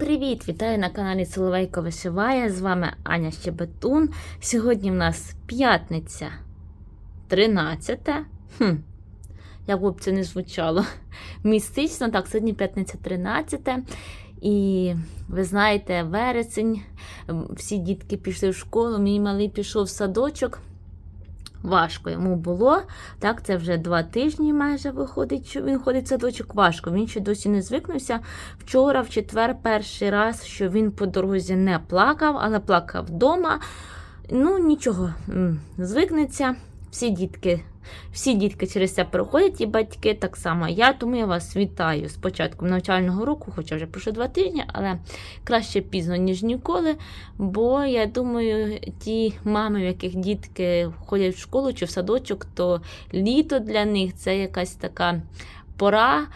привіт! Вітаю на каналі Соловейко Вишиває. З вами Аня Щебетун. Сьогодні в нас п'ятниця 13. Хм, як б це не звучало. Містично, так, сьогодні п'ятниця 13. І ви знаєте, вересень, всі дітки пішли в школу, мій малий пішов в садочок. Важко йому було. Так, це вже два тижні майже виходить, що він ходить в садочок. Важко. Він ще досі не звикнувся. Вчора, в четвер, перший раз, що він по дорозі не плакав, але плакав вдома. Ну, нічого, звикнеться. Всі дітки, всі дітки через це проходять, і батьки так само. Я тому я вас вітаю з початком навчального року, хоча вже пройшло два тижні, але краще пізно, ніж ніколи. Бо я думаю, ті мами, в яких дітки ходять в школу чи в садочок, то літо для них це якась така пора.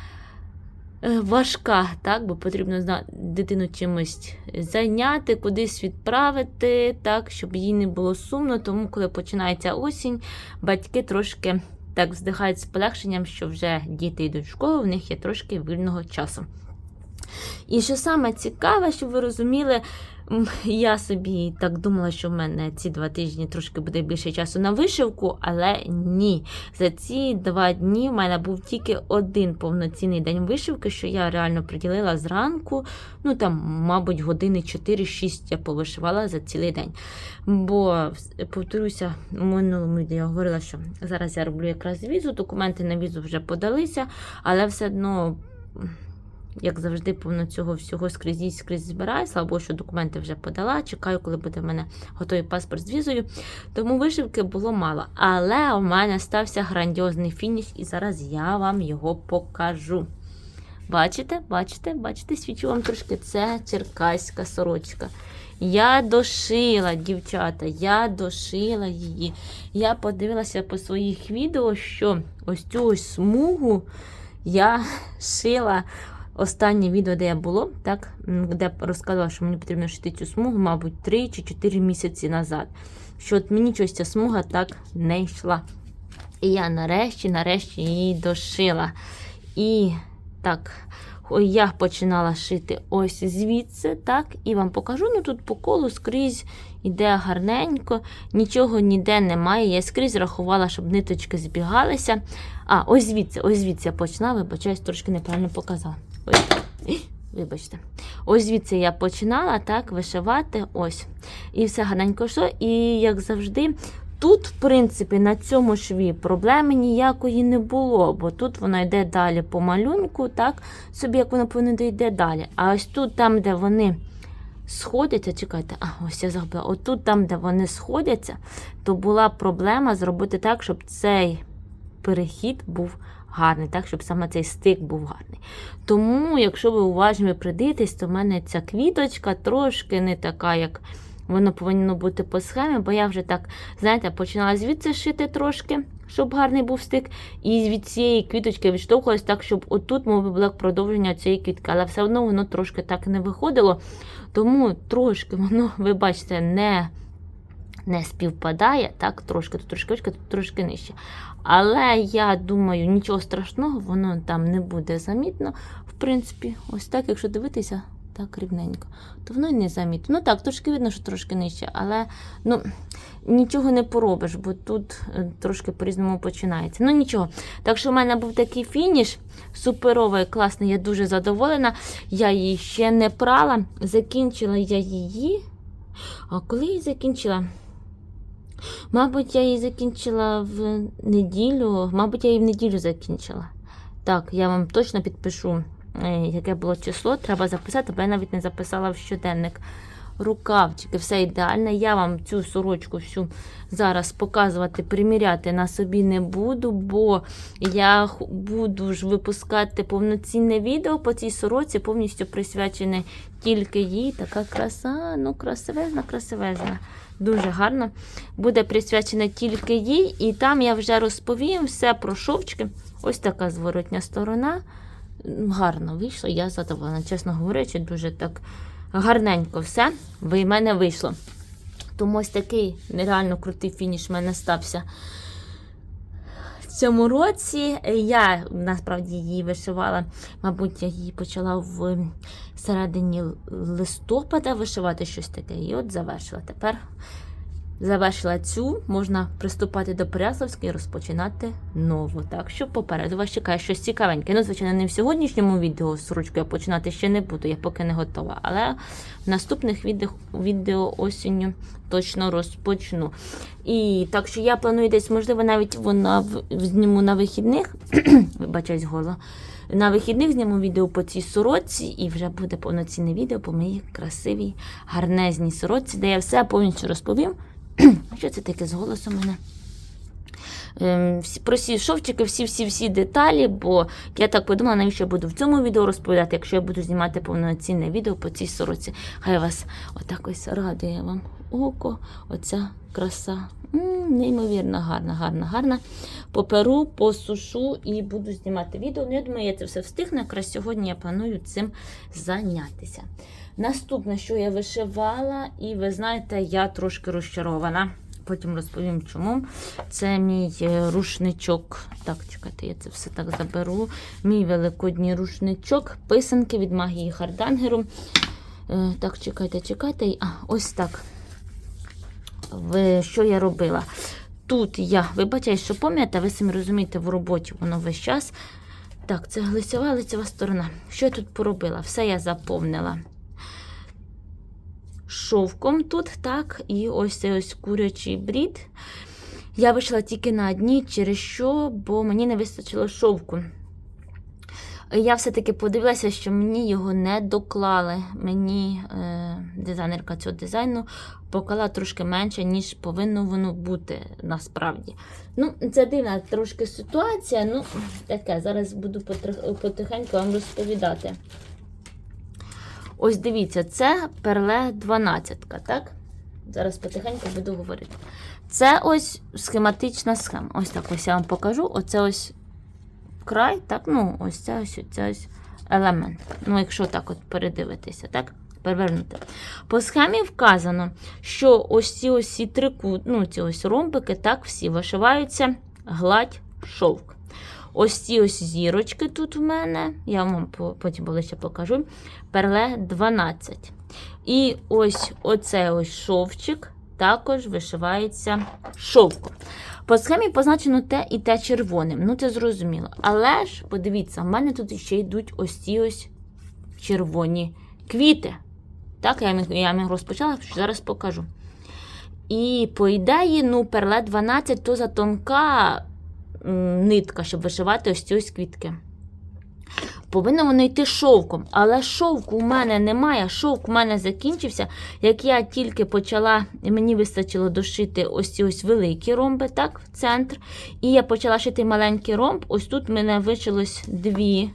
Е, Важка, так, бо потрібно дитину чимось зайняти, кудись відправити, так, щоб їй не було сумно. Тому, коли починається осінь, батьки трошки так вздихають з полегшенням, що вже діти йдуть в школу, в них є трошки вільного часу. І що саме цікаве, щоб ви розуміли, я собі так думала, що в мене ці два тижні трошки буде більше часу на вишивку, але ні. За ці два дні в мене був тільки один повноцінний день вишивки, що я реально приділила зранку. Ну там, мабуть, години 4-6 я повишивала за цілий день. Бо, повторюся, у минулому відео я говорила, що зараз я роблю якраз візу, документи на візу вже подалися, але все одно. Як завжди, повно цього всього скрізь скрізь збираю. Слава Богу, що документи вже подала. Чекаю, коли буде в мене готовий паспорт з візою. Тому вишивки було мало. Але у мене стався грандіозний фініш, і зараз я вам його покажу. Бачите, бачите, бачите, свічу вам трошки. Це черкаська сорочка. Я дошила, дівчата, я дошила її. Я подивилася по своїх відео, що ось цю ось смугу я шила останнє відео, де я було, так, де розказала, що мені потрібно шити цю смугу, мабуть, 3 чи 4 місяці назад. Що от мені щось ця смуга так не йшла. І я нарешті, нарешті її дошила. І так, я починала шити ось звідси, так, і вам покажу. Ну тут по колу скрізь іде гарненько, нічого ніде немає. Я скрізь рахувала, щоб ниточки збігалися. А, ось звідси, ось звідси я починала, вибачаюсь, трошки неправильно показала. Ой, вибачте. Ось звідси я починала так вишивати. Ось. І все гарненько йшло. І як завжди. Тут, в принципі, на цьому шві проблеми ніякої не було, бо тут воно йде далі по малюнку, так, собі як воно повинно йде далі. А ось тут, там, де вони сходяться, чекайте, а ось я забула, отут, там, де вони сходяться, то була проблема зробити так, щоб цей перехід був гарний, так, щоб саме цей стик був гарний. Тому, якщо ви уважно придивитесь, то в мене ця квіточка трошки не така, як воно повинно бути по схемі, бо я вже так, знаєте, починала звідси шити трошки, щоб гарний був стик. І від цієї квіточки відштовхувалась так, щоб отут, мов би, було продовження цієї квітки. Але все одно воно трошки так не виходило. Тому трошки воно, ви бачите, не не співпадає, так, трошки тут трошки тут трошки нижче. Але я думаю, нічого страшного, воно там не буде замітно. В принципі, ось так, якщо дивитися, так рівненько, то воно й не замітно. Ну так, трошки видно, що трошки нижче, але ну, нічого не поробиш, бо тут е, трошки по-різному починається. Ну нічого. Так що в мене був такий фініш суперовий, класний, я дуже задоволена. Я її ще не прала. Закінчила я її. А коли її закінчила? Мабуть, я її закінчила в неділю. Мабуть, я її в неділю закінчила. Так, я вам точно підпишу, е, яке було число. Треба записати, бо я навіть не записала в щоденник. Рукавчики, все ідеально. Я вам цю сорочку всю зараз показувати, приміряти на собі не буду, бо я буду ж випускати повноцінне відео по цій сороці, повністю присвячене тільки їй. Така краса, ну красивезна, красивезна. Дуже гарно. Буде присвячена тільки їй, і там я вже розповім все про шовчки. Ось така зворотня сторона. Гарно вийшло, я задоволена, чесно говорячи, дуже так гарненько все в мене вийшло. Тому ось такий нереально крутий фініш в мене стався цьому році. Я насправді її вишивала, мабуть, я її почала в середині листопада вишивати щось таке. І от завершила. Тепер завершила цю, можна приступати до Переяславської і розпочинати нову. Так що попереду вас чекає щось цікавеньке. Ну, звичайно, не в сьогоднішньому відео ручкою я починати ще не буду, я поки не готова. Але в наступних відео, відео осінню точно розпочну. І так що я планую десь, можливо, навіть вона зніму на вихідних. Вибачаюсь, голо. На вихідних зніму відео по цій сорочці, і вже буде повноцінне відео по моїй красивій, гарнезній сорочці, де я все повністю розповім. Що це таке з голосом мене? Ем, про всі шовчики, всі-всі-всі деталі, бо я так подумала, навіщо я буду в цьому відео розповідати, якщо я буду знімати повноцінне відео по цій сороці. Хай вас отак ось радує вам око, оця краса. Неймовірно гарна, гарна, гарна. Поперу, посушу і буду знімати відео. Ну, я думаю, я це все встигну. Якраз сьогодні я планую цим зайнятися. Наступне, що я вишивала, і ви знаєте, я трошки розчарована. Потім розповім чому. Це мій е, рушничок. Так, чекайте, я це все так заберу. Мій великодній рушничок, писанки від магії Хардангеру. Е, Так, чекайте, чекайте. А, ось так. Що я робила? Тут я, вибачаю, що пам'ятаєте, ви самі розумієте, в роботі воно весь час. Так, це лицева лицева сторона. Що я тут поробила? Все я заповнила шовком тут, так, і ось цей ось курячий брід. Я вийшла тільки на одній, через що, бо мені не вистачило шовку. Я все-таки подивилася, що мені його не доклали. Мені е, дизайнерка цього дизайну поклала трошки менше, ніж повинно воно бути насправді. Ну, це дивна трошки ситуація. Ну, таке, зараз буду потихеньку вам розповідати. Ось дивіться, це перле 12, так? Зараз потихеньку буду говорити. Це ось схематична схема. Ось так ось я вам покажу. Оце ось край, так, ну, ось це ось, це ось елемент. Ну, якщо так от передивитися, так? Перевернути. По схемі вказано, що ось ці ось ці трику, ну, ці ось ромбики, так, всі вишиваються гладь шовк. Ось ці ось зірочки тут в мене, я вам потім ближче покажу. Перле 12. І ось оцей ось шовчик також вишивається шовком. По схемі позначено те і те червоним. Ну, це зрозуміло. Але ж, подивіться, в мене тут ще йдуть ось ці ось червоні квіти. Так, я я розпочала, зараз покажу. І по ідеї, ну, перле 12 то за тонка м, нитка, щоб вишивати ось ці ось квітки. Повинно воно йти шовком, але шовку у мене немає. Шовк у мене закінчився. Як я тільки почала, мені вистачило дошити ось ці ось великі ромби, так, в центр. І я почала шити маленький ромб. Ось тут в мене вишилось дві,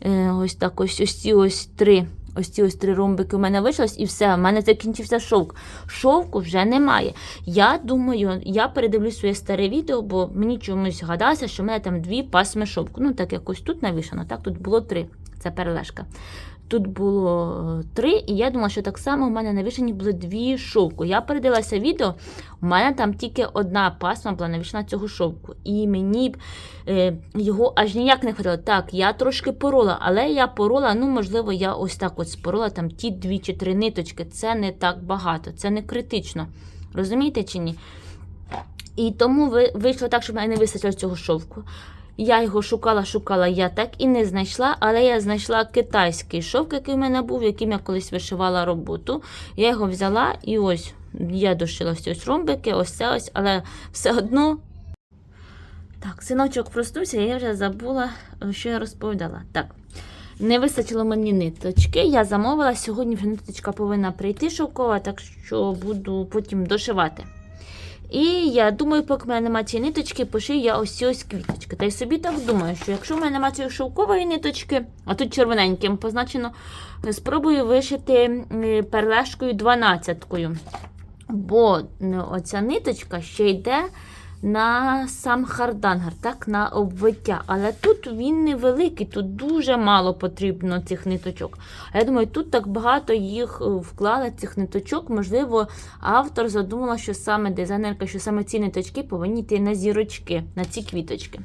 е, ось так, ось ці ось три. Ось ці ось три ромбики у мене вийшлось, і все, в мене закінчився шовк. Шовку вже немає. Я думаю, я передивлюсь своє старе відео, бо мені чомусь гадалося, що в мене там дві пасми шовку. Ну, так якось тут навішано, так, тут було три. Це перележка. Тут було е, три, і я думала, що так само у мене навішані були дві шовку. Я передивилася відео, у мене там тільки одна пасма була навішана цього шовку. І мені б е, його аж ніяк не хватило. Так, я трошки порола, але я порола, ну, можливо, я ось так от спорола там ті дві чи три ниточки. Це не так багато, це не критично. Розумієте чи ні? І тому ви- вийшло так, що в мене не вистачило цього шовку. Я його шукала, шукала, я так і не знайшла, але я знайшла китайський шовк, який в мене був, яким я колись вишивала роботу. Я його взяла і ось я дошила всі ось ромбики, ось це ось, але все одно. Так, синочок проснувся, я вже забула, що я розповідала. Так. Не вистачило мені ниточки. Я замовила. Сьогодні вже ниточка повинна прийти шовкова, так що буду потім дошивати. І я думаю, поки в мене немає цієї ниточки, пошию я ось ось квіточки. Та й собі так думаю, що якщо в мене немає цієї шовкової ниточки, а тут червоненьким позначено, спробую вишити перлешкою 12-кою. Бо ну, оця ниточка ще йде на сам хардангер, так, на обвиття. Але тут він невеликий, тут дуже мало потрібно цих ниточок. А я думаю, тут так багато їх е, вклали, цих ниточок. Можливо, автор задумала, що саме дизайнерка, що саме ці ниточки повинні йти на зірочки, на ці квіточки.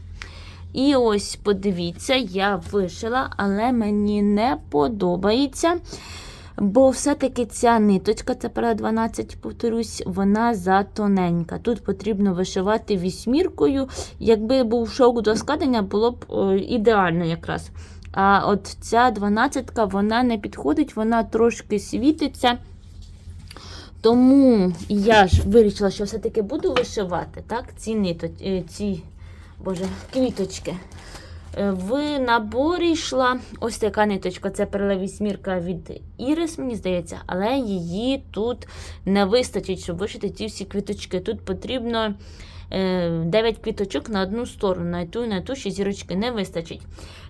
І ось, подивіться, я вишила, але мені не подобається. Бо все-таки ця ниточка, це перед 12, повторюсь, вона затоненька. Тут потрібно вишивати вісьміркою. Якби був шовк до складення, було б е, ідеально якраз. А от ця 12 вона не підходить, вона трошки світиться. Тому я ж вирішила, що все-таки буду вишивати так, ці ниточки, ці боже, квіточки. Е, В наборі йшла ось така ниточка. Це перелеві смірка від Ірис, мені здається, але її тут не вистачить, щоб вишити ці всі квіточки. Тут потрібно 9 квіточок на одну сторону, на ту і на ту, що зірочки не вистачить.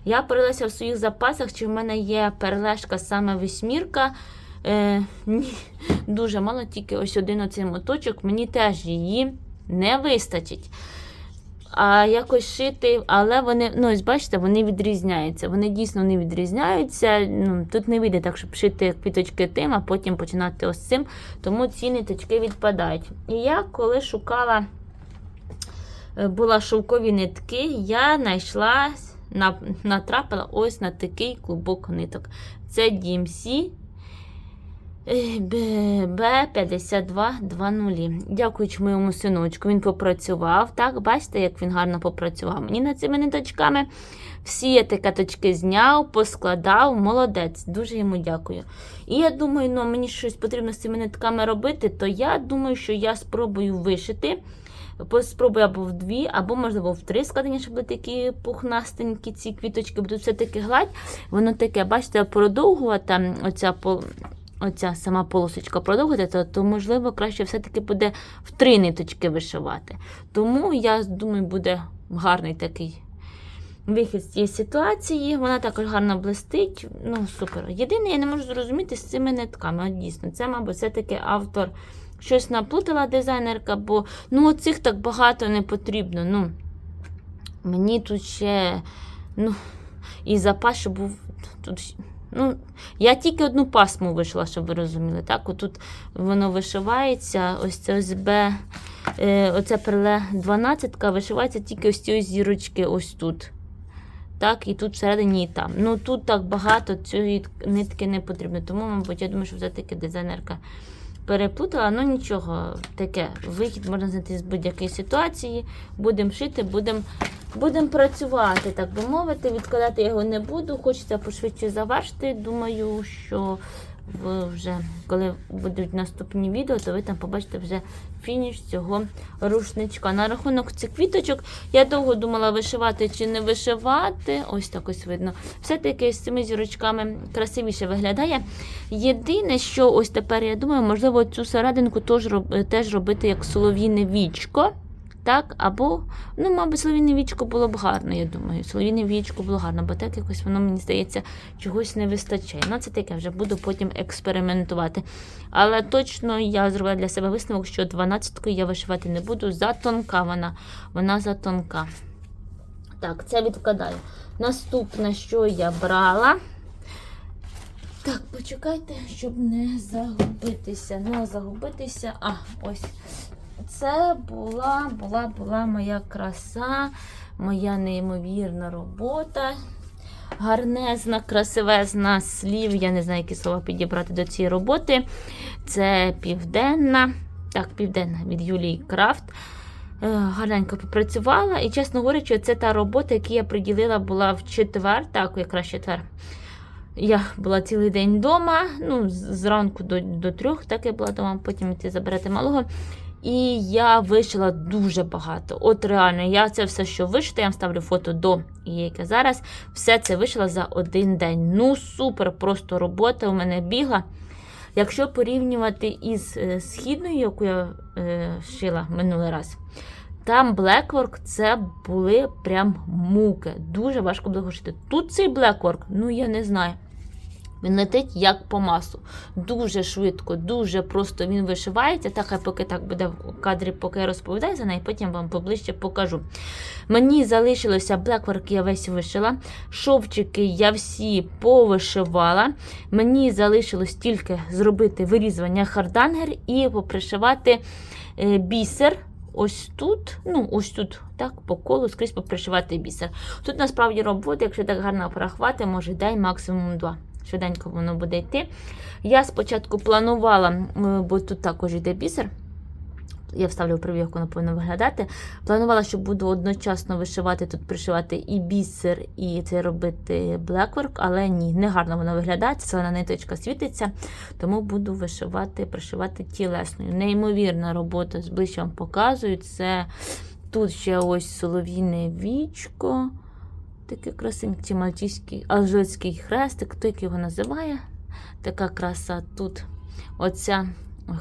Я порилася в своїх запасах, чи в мене є перележка саме вісьмірка. Е, ні, дуже мало, тільки ось один оцей моточок, мені теж її не вистачить. А якось шити, але вони, ну ось бачите, вони відрізняються. Вони дійсно не відрізняються. Ну, тут не вийде так, щоб шити квіточки тим, а потім починати ось цим. Тому ці ниточки відпадають. І я коли шукала, е, була шовкові нитки, я знайшла, натрапила ось на такий клубок ниток. Це DMC Б5220. Дякуючи моєму синочку, він попрацював. Так, бачите, як він гарно попрацював мені над цими ниточками. Всі етикеточки зняв, поскладав, молодець. Дуже йому дякую. І я думаю, ну мені щось потрібно з цими нитками робити, то я думаю, що я спробую вишити. Спробую або в дві, або, можливо, в три складення, щоб були такі пухнастенькі ці квіточки, будуть все-таки гладь. Воно таке, бачите, продовгувата оця оця сама полосочка продовжити, то, можливо краще все-таки буде в три ниточки вишивати. Тому я думаю, буде гарний такий вихід з цієї ситуації. Вона також гарно блистить. Ну, супер. Єдине, я не можу зрозуміти з цими нитками. От дійсно, це, мабуть, все-таки автор щось наплутала дизайнерка, бо ну, оцих так багато не потрібно. Ну, мені тут ще ну, і запас, щоб був тут. Ну, я тільки одну пасму вишила, щоб ви розуміли. Так, отут воно вишивається, ось це ось Б, е, оце переле 12 вишивається тільки ось ці ось зірочки ось тут. Так, і тут всередині і там. Ну тут так багато цієї нитки не потрібно. Тому, мабуть, я думаю, що все-таки дизайнерка переплутала. Ну нічого, таке вихід можна знайти з будь-якої ситуації. Будемо шити, будемо будем працювати, так би мовити. Відкладати його не буду. Хочеться пошвидше завершити. Думаю, що ви вже, коли будуть наступні відео, то ви там побачите вже фініш цього рушничка. На рахунок цих квіточок я довго думала вишивати чи не вишивати. Ось так ось видно. Все-таки з цими зірочками красивіше виглядає. Єдине, що ось тепер я думаю, можливо, цю серединку теж робити як солов'їне вічко. Так, або, ну, мабуть, солов'їне вічко було б гарно, я думаю. Солов'їне вічко було гарно, бо так якось воно, мені здається, чогось не вистачає. Ну, це таке вже буду потім експериментувати. Але точно я зробила для себе висновок, що 12-ку я вишивати не буду. Затонка вона. Вона затонка. Так, це відкладаю. Наступне, що я брала. Так, почекайте, щоб не загубитися. Не загубитися. А, ось. Це була, була, була моя краса, моя неймовірна робота. Гарнезна, красивезна слів. Я не знаю, які слова підібрати до цієї роботи. Це південна. Так, південна від Юлії Крафт. Е, Гарненько попрацювала. І, чесно говорячи, це та робота, яку я приділила була в четвер, так, якраз четвер. Я була цілий день вдома, ну, зранку до, до трьох, так я була вдома, потім йти забирати малого. І я вишила дуже багато. От реально, я це все, що вишито, я вам ставлю фото до яке зараз. Все це вишила за один день. Ну, супер, просто робота у мене бігла. Якщо порівнювати із е, східною, яку я е, шила минулий раз, там блекворк це були прям муки. Дуже важко було шити. Тут цей блекворк, ну я не знаю. Він летить як по маслу. Дуже швидко, дуже просто він вишивається. Так, хай поки так буде в кадрі, поки я розповідаю за неї, потім вам поближче покажу. Мені залишилося блекворк, я весь вишила. Шовчики я всі повишивала. Мені залишилось тільки зробити вирізування хардангер і попришивати е, бісер. Ось тут, ну ось тут, так, по колу скрізь попришивати бісер. Тут насправді робота, якщо так гарно порахувати, може день, максимум два. Швиденько воно буде йти. Я спочатку планувала, е, бо тут також йде бісер. Я вставлю в прев'ю, як воно повинно виглядати. Планувала, що буду одночасно вишивати, тут пришивати і бісер, і це робити блекворк, але ні, не гарно воно виглядає. Зелена ниточка світиться, тому буду вишивати, пришивати тілесною. Неймовірна робота, зближче вам показую. Це тут ще ось солов'їне вічко. Такий красивий мальтійський алжирський хрестик, хто як його називає. Така краса тут. Оця,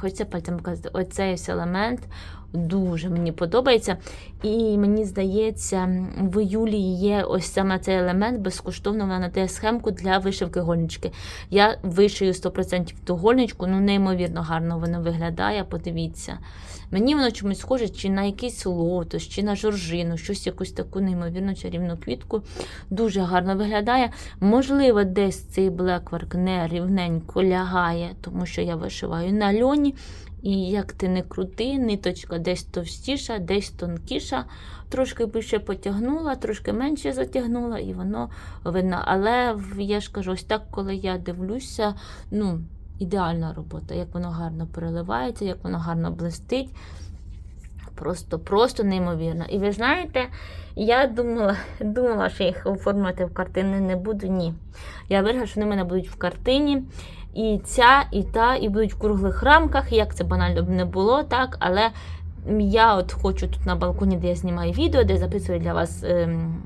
хочеться пальцем показати, оцей ось елемент дуже мені подобається. І мені здається, в Юлі є ось саме цей елемент, безкоштовно вона надає схемку для вишивки гольнички. Я вишию 100% ту гольничку, ну неймовірно гарно воно виглядає, подивіться. Мені воно чомусь схоже чи на якийсь лотос, чи на жоржину, щось якусь таку неймовірну чарівну квітку. Дуже гарно виглядає. Можливо, десь цей блекворк не рівненько лягає, тому що я вишиваю на льоні. І як ти не крути, ниточка десь товстіша, десь тонкіша. Трошки більше потягнула, трошки менше затягнула, і воно видно. Але я ж кажу, ось так, коли я дивлюся, ну, ідеальна робота, як воно гарно переливається, як воно гарно блистить. Просто, просто неймовірно. І ви знаєте, я думала, думала, що їх оформити в картини не буду. Ні. Я вирішила, що вони мене будуть в картині. І ця, і та, і будуть в круглих рамках. Як це банально б не було, так, але я от хочу тут на балконі, де я знімаю відео, де записую для вас ем,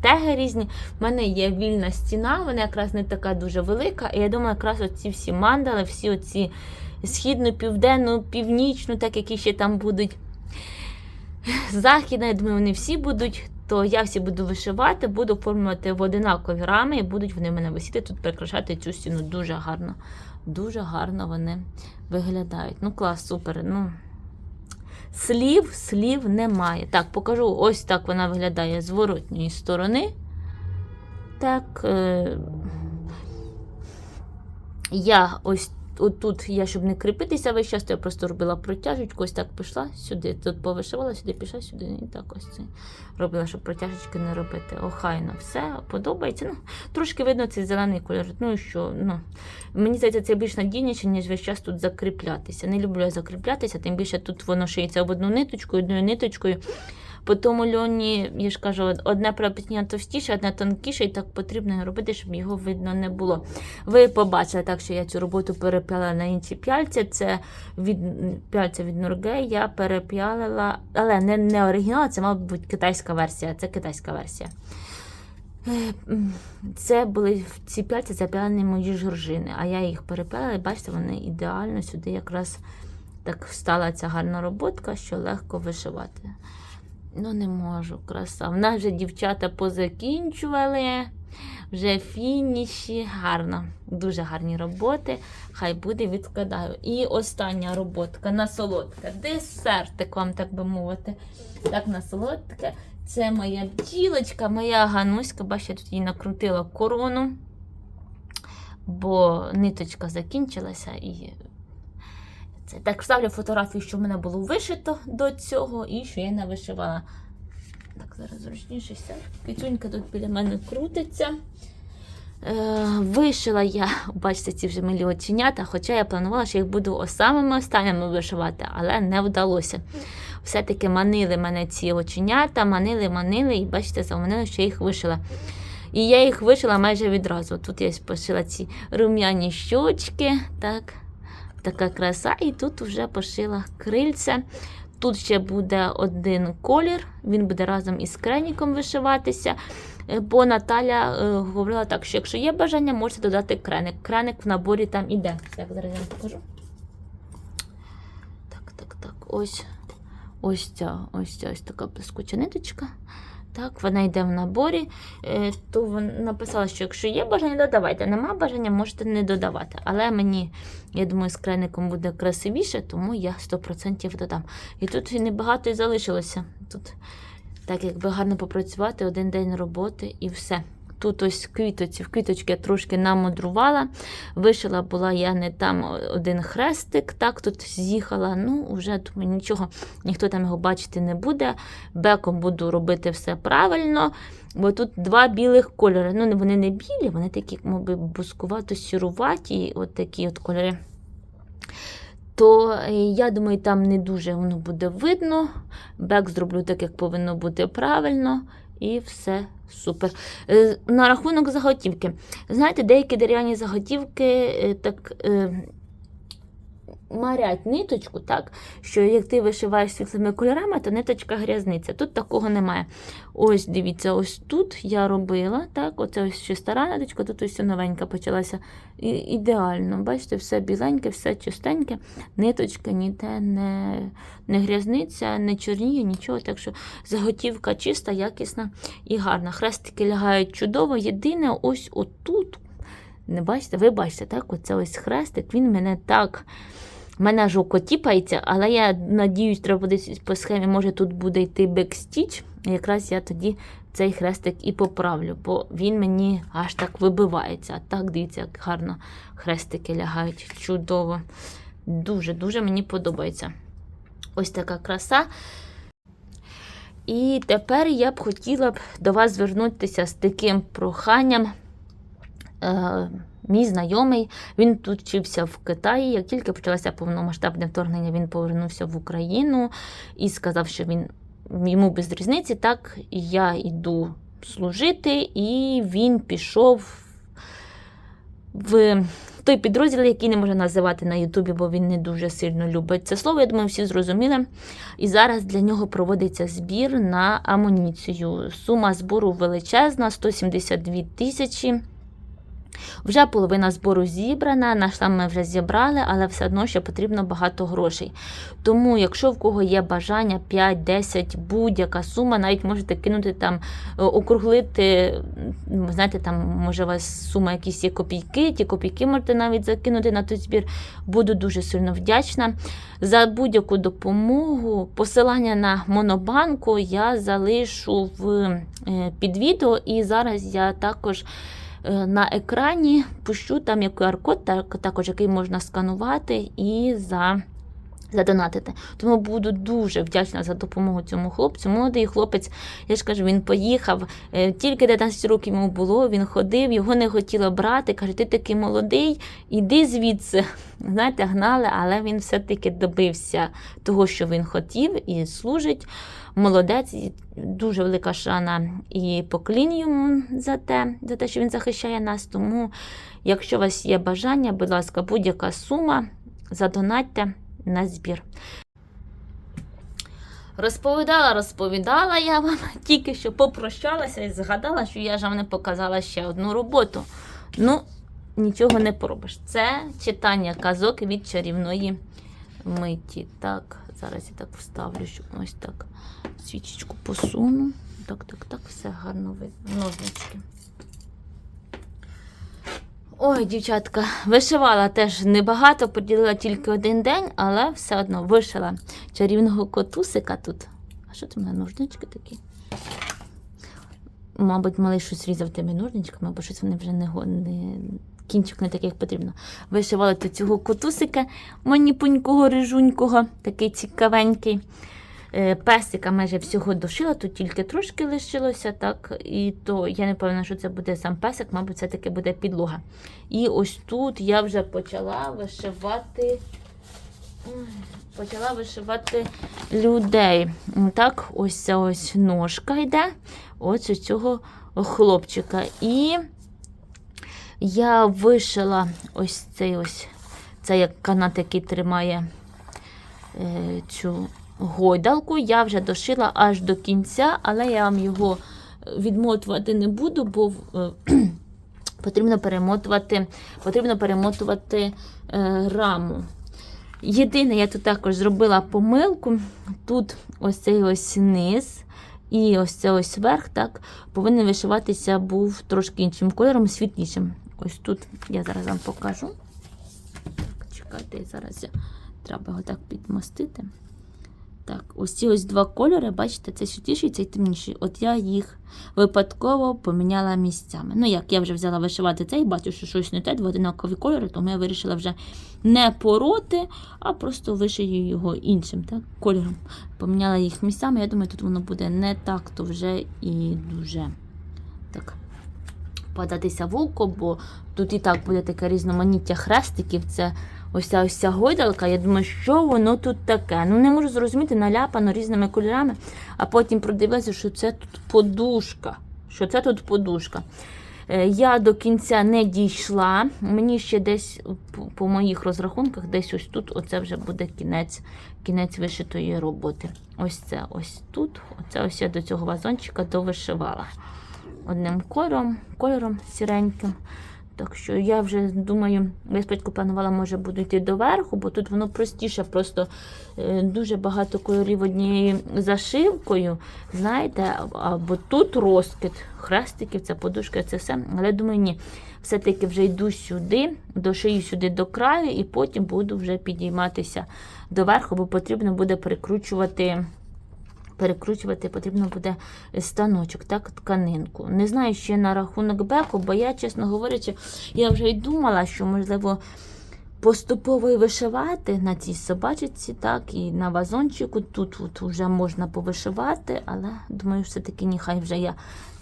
теги різні. В мене є вільна стіна, вона якраз не така дуже велика. І я думаю, якраз оці всі мандали, всі оці східну, південну, північну, так які ще там будуть. Західна, я думаю, вони всі будуть. То я всі буду вишивати, буду оформлювати в одинакові рами, і будуть вони в мене висіти тут, прикрашати цю стіну. Дуже гарно. Дуже гарно вони виглядають. Ну, клас, супер. Ну, слів, слів немає. Так, покажу, ось так вона виглядає з воротньої сторони. Так. Е- я ось отут, я, щоб не кріпитися весь час, то я просто робила протяжечку, ось так пішла сюди. Тут повишивала, сюди пішла, сюди. І так ось це робила, щоб протяжечки не робити. Охайно, все подобається. Ну, трошки видно цей зелений кольор. Ну що, ну, мені здається, це більш надійніше, ніж весь час тут закріплятися. Не люблю я закріплятися, тим більше тут воно шиється в одну ниточку, одною ниточкою. По тому льоні, я ж кажу, одне пропітня товстіше, одне тонкіше, і так потрібно робити, щоб його видно не було. Ви побачили так, що я цю роботу переп'яла на інші п'яльці. Це від п'яльця від Нурге. Я переп'ялила, але не, не оригінал, це, мабуть, китайська версія. Це китайська версія. Це були ці п'яльці зап'ялені мої жоржини, а я їх переп'яла, і бачите, вони ідеально сюди якраз так встала ця гарна роботка, що легко вишивати. Ну, не можу, краса. В нас вже дівчата позакінчували, вже фініші. Гарно, дуже гарні роботи. Хай буде, відкладаю. І остання роботка на солодке. Десертик, вам так би мовити. Так, на солодке. Це моя бджілочка, моя гануська. Бачите, тут їй накрутила корону, бо ниточка закінчилася і. Це так вставлю фотографію, що в мене було вишито до цього, і що я не вишивала. Так, зараз зручніше все. Тут біля мене крутиться. Е, вишила я, бачите, ці вже милі оченята, хоча я планувала, що їх буду самими останніми вишивати, але не вдалося. Все-таки манили мене ці оченята, манили, манили, і бачите, заманили, що я їх вишила. І я їх вишила майже відразу. Тут я пошила ці рум'яні щочки. так така краса, і тут вже пошила крильце. Тут ще буде один колір, він буде разом із креніком вишиватися. Е, Бо Наталя е, говорила так, що якщо є бажання, можете додати креник. Креник в наборі там іде. Так, зараз я вам покажу. Так, так, так. Ось ось ця ось ця ось така блискуча ниточка. Так, вона йде в наборі, е, то вона написала, що якщо є бажання, додавайте. Нема бажання, можете не додавати. Але мені, я думаю, з крайником буде красивіше, тому я 100% додам. І тут небагато і залишилося. Тут так якби гарно попрацювати, один день роботи і все. Тут ось квітоці, в квіточки я трошки намудрувала. Вишила була я не там один хрестик, так тут з'їхала. Ну, вже думаю, нічого, ніхто там його бачити не буде. Беком буду робити все правильно, бо тут два білих кольори. Ну, вони не білі, вони такі, мовби, бускувато сіруваті, от такі от кольори. То е, я думаю, там не дуже воно буде видно. Бек зроблю так, як повинно бути правильно, і все супер. Е, На рахунок заготівки. Знаєте, деякі дерев'яні заготівки е, так. Марять ниточку, так, що як ти вишиваєш світлими кольорами, то ниточка грязниться. Тут такого немає. Ось дивіться, ось тут я робила, так, оце ось ще стара ниточка, тут ось новенька почалася. І, ідеально, бачите, все біленьке, все чистеньке, ниточка ніде не, не грязниться, не чорніє, нічого. Так що заготівка чиста, якісна і гарна. Хрестики лягають чудово. Єдине, ось отут. Не бачите, ви бачите, так? Оце ось хрестик, він мене так. Мене жовко тіпається, але я надіюсь, треба буде по схемі, може тут буде йти бекстіч. Якраз я тоді цей хрестик і поправлю, бо він мені аж так вибивається. Так, дивіться, як гарно хрестики лягають. Чудово. Дуже-дуже мені подобається. Ось така краса. І тепер я б хотіла б до вас звернутися з таким проханням. Мій знайомий, він тут вчився в Китаї. Як тільки почалося повномасштабне вторгнення, він повернувся в Україну і сказав, що він йому без різниці. Так, я йду служити, і він пішов в той підрозділ, який не можна називати на Ютубі, бо він не дуже сильно любить це слово. Я думаю, всі зрозуміли. І зараз для нього проводиться збір на амуніцію. Сума збору величезна 172 тисячі. Вже половина збору зібрана, наш там ми вже зібрали, але все одно ще потрібно багато грошей. Тому, якщо в кого є бажання 5-10, будь-яка сума, навіть можете кинути там, е, округлити, знаєте, там може у вас сума якісь є копійки, ті копійки можете навіть закинути на той збір. Буду дуже сильно вдячна. За будь-яку допомогу. Посилання на монобанку я залишу в, е, під відео, і зараз я також. Е, на екрані пущу там є QR-код, також який можна сканувати і за. Задонатити. Тому буду дуже вдячна за допомогу цьому хлопцю. Молодий хлопець, я ж кажу, він поїхав, е, тільки 19 років йому було, він ходив, його не хотіла брати. Каже, ти такий молодий, іди звідси. Знаєте, гнали, але він все-таки добився того, що він хотів, і служить. Молодець, дуже велика шана і поклін йому за те, за те, що він захищає нас. Тому, якщо у вас є бажання, будь ласка, будь-яка сума, задонатьте на збір. Розповідала, розповідала я вам, тільки що попрощалася і згадала, що я ж вам не показала ще одну роботу. Ну, нічого не поробиш. Це читання казок від чарівної миті. Так, зараз я так вставлю, щоб ось так свічечку посуну. Так, так, так, все гарно видно. Ножнички. Ой, дівчатка, вишивала теж небагато, поділила тільки один день, але все одно вишила чарівного котусика тут. А що це в мене ножнички такі? Мабуть, малий щось різав тими ножничками, бо щось вони вже не, не кінчик не такий, як потрібно. Вишивала тут цього котусика маніпунького, рижунького, такий цікавенький. Е, Песика майже всього дошила, тут тільки трошки лишилося, так, і то я не певна, що це буде сам песик, мабуть, це таки буде підлога. І ось тут я вже почала вишивати. Почала вишивати людей. Так, ось ця ось ножка йде, ось у цього хлопчика. І я вишила ось цей ось, це як канат, який тримає е, цю гойдалку. Я вже дошила аж до кінця, але я вам його відмотувати не буду, бо е, потрібно перемотувати, потрібно перемотувати е, раму. Єдине, я тут також зробила помилку. Тут ось цей ось низ. І ось це ось верх, так, повинен вишиватися був трошки іншим кольором, світлішим. Ось тут я зараз вам покажу. Так, чекайте, зараз я треба його так підмостити. Так, ось ці ось два кольори, бачите, це світліший, цей темніший. От я їх випадково поміняла місцями. Ну, як я вже взяла вишивати цей, бачу, що щось не те, два одинакові кольори, тому я вирішила вже не пороти, а просто вишию його іншим так, кольором. Поміняла їх місцями. Я думаю, тут воно буде не так, то вже і дуже так податися в бо тут і так буде таке різноманіття хрестиків. Це ось ось ця гойдалка. Я думаю, що воно тут таке. Ну не можу зрозуміти, наляпано різними кольорами, а потім продивилася, що це тут подушка. Що це тут подушка. Е, Я до кінця не дійшла. Мені ще десь по моїх розрахунках, десь ось тут, оце вже буде кінець, кінець вишитої роботи. Ось це ось тут. Оце ось я до цього вазончика довишивала одним кольором, кольором сіреньким. Так що я вже думаю, я спочатку планувала, може буду йти до верху, бо тут воно простіше, просто е, дуже багато кольорів однією зашивкою. Знаєте, або тут розкид, хрестиків, це подушка, це все. Але думаю, ні, все-таки вже йду сюди, дошию сюди до краю, і потім буду вже підійматися до верху, бо потрібно буде перекручувати перекручувати потрібно буде станочок, так, тканинку. Не знаю ще на рахунок беку, бо я, чесно говорячи, я вже й думала, що, можливо, поступово і вишивати на цій собачці, так, і на вазончику. Тут от вже можна повишивати, але думаю, все-таки нехай вже я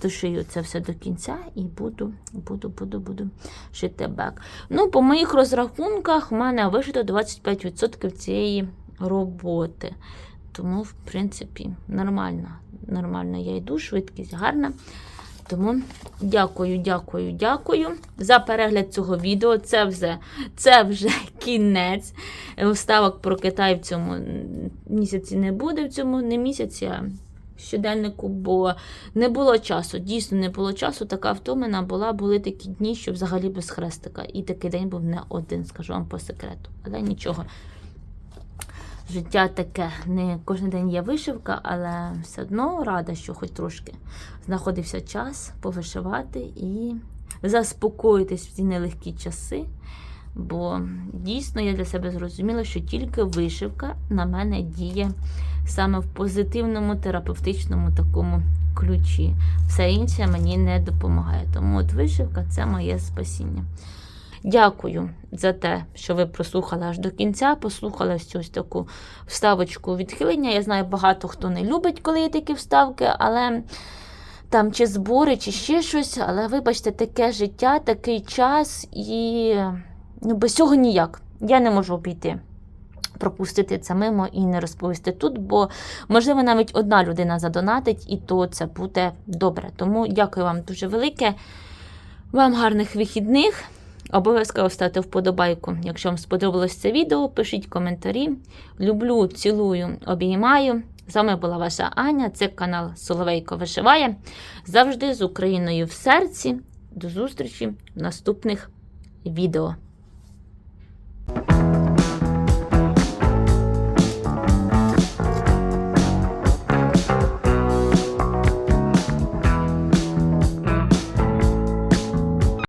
дошию це все до кінця і буду, буду, буду, буду шити бек. Ну, по моїх розрахунках, в мене вишито 25% цієї роботи. Тому, в принципі, нормально. Нормально я йду, швидкість гарна. Тому дякую, дякую, дякую за перегляд цього відео. Це вже, це вже кінець. Вставок про Китай в цьому місяці не буде, в цьому не місяці, а щоденнику, бо не було часу. Дійсно, не було часу. Така втомлена була, були такі дні, що взагалі без хрестика. І такий день був не один, скажу вам по секрету. Але нічого. Життя таке, не кожен день є вишивка, але все одно рада, що хоч трошки знаходився час повишивати і заспокоїтись в ці нелегкі часи. Бо дійсно я для себе зрозуміла, що тільки вишивка на мене діє саме в позитивному терапевтичному такому ключі. Все інше мені не допомагає. Тому от вишивка це моє спасіння. Дякую за те, що ви прослухали аж до кінця, послухали ось таку вставочку відхилення. Я знаю, багато хто не любить, коли є такі вставки, але там чи збори, чи ще щось. Але вибачте, таке життя, такий час, і ну, без цього ніяк. Я не можу обійти. Пропустити це мимо і не розповісти тут, бо, можливо, навіть одна людина задонатить, і то це буде добре. Тому дякую вам дуже велике. Вам гарних вихідних. Обов'язково ставте вподобайку. Якщо вам сподобалось це відео, пишіть коментарі. Люблю, цілую, обіймаю. З вами була ваша Аня, це канал Соловейко Вишиває. Завжди з Україною в серці. До зустрічі в наступних відео.